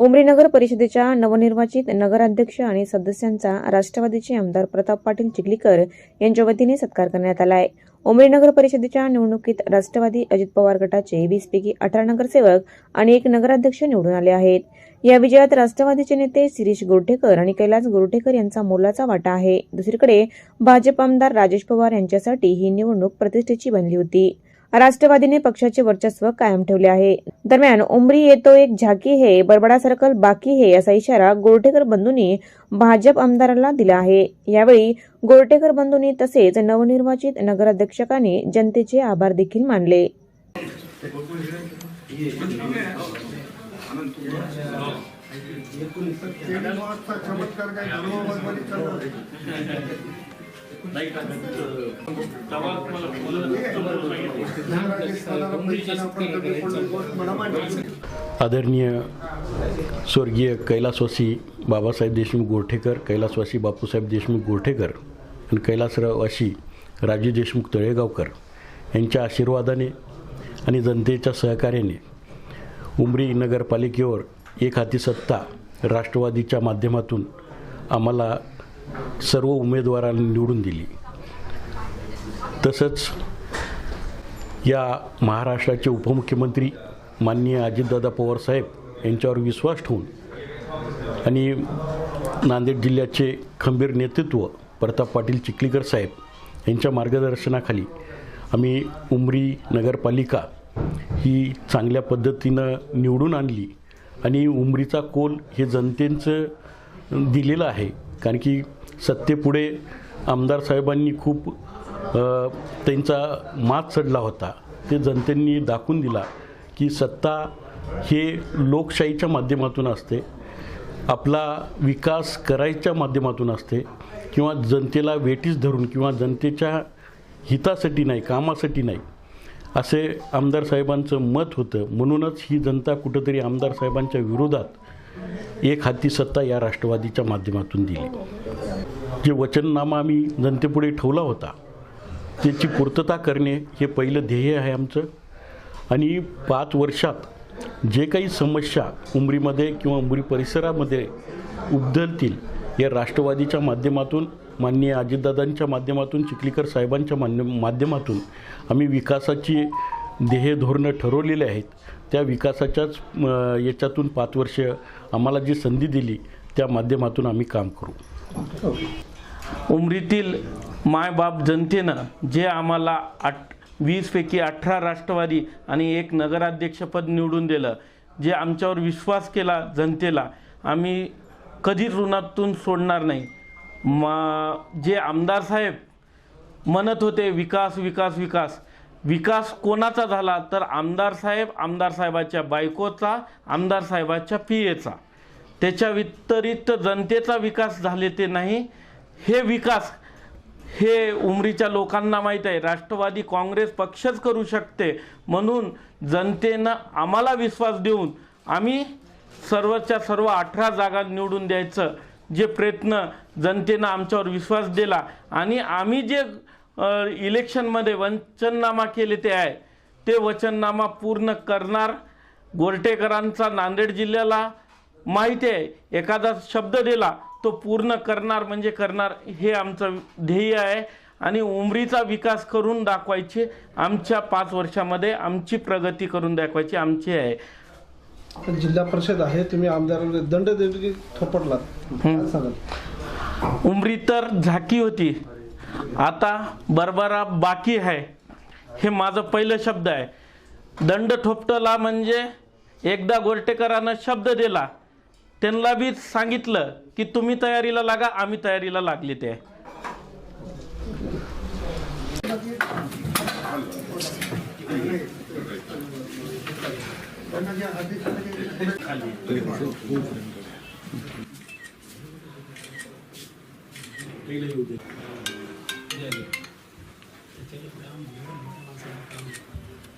उमरी नगर परिषदेच्या नवनिर्वाचित नगराध्यक्ष आणि सदस्यांचा राष्ट्रवादीचे आमदार प्रताप पाटील चिखलीकर यांच्या वतीने सत्कार करण्यात आला आहे. उमरी नगर परिषदेच्या निवडणुकीत राष्ट्रवादी अजित पवार गटाचे वीस पैकी अठरा नगरसेवक आणि एक नगराध्यक्ष निवडून आले आहेत. या विजयात राष्ट्रवादीचे नेते शिरीष गोरठेकर आणि कैलास गोरठेकर यांचा मोलाचा वाटा आहे. दुसरीकडे भाजप आमदार राजेश पवार यांच्यासाठी ही निवडणूक प्रतिष्ठेची बनली होती. राष्ट्रवादीने पक्षाचे वर्चस्व कायम ठेवले आहे. दरम्यान उमरी येतो एक झाकी हे बरबडा सर्कल बाकी हे असा इशारा गोरटेकर बंधूंनी भाजप आमदाराला दिला आहे. यावेळी गोरटेकर बंधूंनी तसेच नवनिर्वाचित नगराध्यक्षकांनी जनतेचे आभार देखील मानले. आदरणीय स्वर्गीय कैलासवासी बाबासाहेब देशमुख गोरठेकर कैलासवासी बापूसाहेब देशमुख गोरठेकर आणि कैलासवासी राजू देशमुख तळेगावकर यांच्या आशीर्वादाने आणि जनतेच्या सहकार्याने उमरी नगरपालिकेवर एक हाती सत्ता राष्ट्रवादीच्या माध्यमातून आम्हाला सर्व उमेदवारांनी निवडून दिली. तसंच या महाराष्ट्राचे उपमुख्यमंत्री माननीय अजितदादा पवारसाहेब यांच्यावर विश्वास ठेवून आणि नांदेड जिल्ह्याचे खंबीर नेतृत्व प्रताप पाटील चिखलीकर साहेब यांच्या मार्गदर्शनाखाली आम्ही उमरी नगरपालिका ही चांगल्या पद्धतीनं निवडून आणली. आणि उमरीचा कोल हे जनतेचं दिलेलं आहे. कारण की सत्तेपुढे आमदार साहेबांनी खूप त्यांचा मात चढला होता. ते जनतेंनी दाखवून दिला की सत्ता हे लोकशाहीच्या माध्यमातून असते आपला विकास करायच्या माध्यमातून असते किंवा जनतेला वेटीस धरून किंवा जनतेच्या हितासाठी नाही कामासाठी नाही असे आमदार साहेबांचं मत होतं. म्हणूनच ही जनता कुठंतरी आमदार साहेबांच्या विरोधात एक हाती सत्ता या राष्ट्रवादीच्या माध्यमातून दिली. जे वचननामा आम्ही जनतेपुढे ठेवला होता त्याची पूर्तता करणे हे पहिलं ध्येय आहे आमचं. आणि पाच वर्षात जे काही समस्या उमरीमध्ये किंवा उमरी परिसरामध्ये उद्भवतील या राष्ट्रवादीच्या माध्यमातून माननीय अजितदादांच्या माध्यमातून चिखलीकर साहेबांच्या मान्य माध्यमातून आम्ही विकासाची ध्येय धोरणं ठरवलेले आहेत त्या विकासाच्याच याच्यातून पाच वर्ष आम्हाला जी संधी दिली त्या माध्यमातून आम्ही काम करू. उमरीतील मायबाप जनतेनं जे आम्हाला आठ वीसपैकी अठरा राष्ट्रवादी आणि एक नगराध्यक्षपद निवडून दिलं जे आमच्यावर विश्वास केला जनतेला आम्ही कधीच ऋणातून सोडणार नाही. मा जे आमदार साहेब म्हणत होते विकास विकास विकास विकास कोणाचा झाला तर आमदार साहेब आमदार साहेबाच्या बायकोचा आमदार साहेबाच्या पियेचा त्याच्या वितरित जनतेचा विकास झाले ते नाही हे विकास हे उमरीच्या लोकांना माहीत आहे. राष्ट्रवादी काँग्रेस पक्षच करू शकते म्हणून जनतेनं आम्हाला विश्वास देऊन आम्ही सर्वच्या सर्व अठरा जागा निवडून द्यायचं. जे प्रयत्न जनतेनं आमच्यावर विश्वास दिला आणि आम्ही जे इलेक्शनमध्ये वचननामा केले ते आहे. ते वचननामा पूर्ण करणार गोरटेकरांचा नांदेड जिल्ह्याला माहिती आहे. एखादा शब्द दिला तो पूर्ण करणार म्हणजे करणार हे आमचं ध्येय आहे. आणि उमरीचा विकास करून दाखवायची आमच्या पाच वर्षामध्ये आमची प्रगती करून दाखवायची आमची आहे. जिल्हा परिषद आहे तुम्ही आमदारांना दंड काय सांगाल? उमरी तर झाकी होती. आता बरबरा बाकी है हे माझं पहिलं शब्द आहे. दंड ठोपटला म्हणजे एकदा गोरटेकरानं शब्द दिला. त्यांना बी सांगितलं की तुम्ही तयारीला लागा आम्ही तयारीला लागले ते. Jadi, aku yang 么讲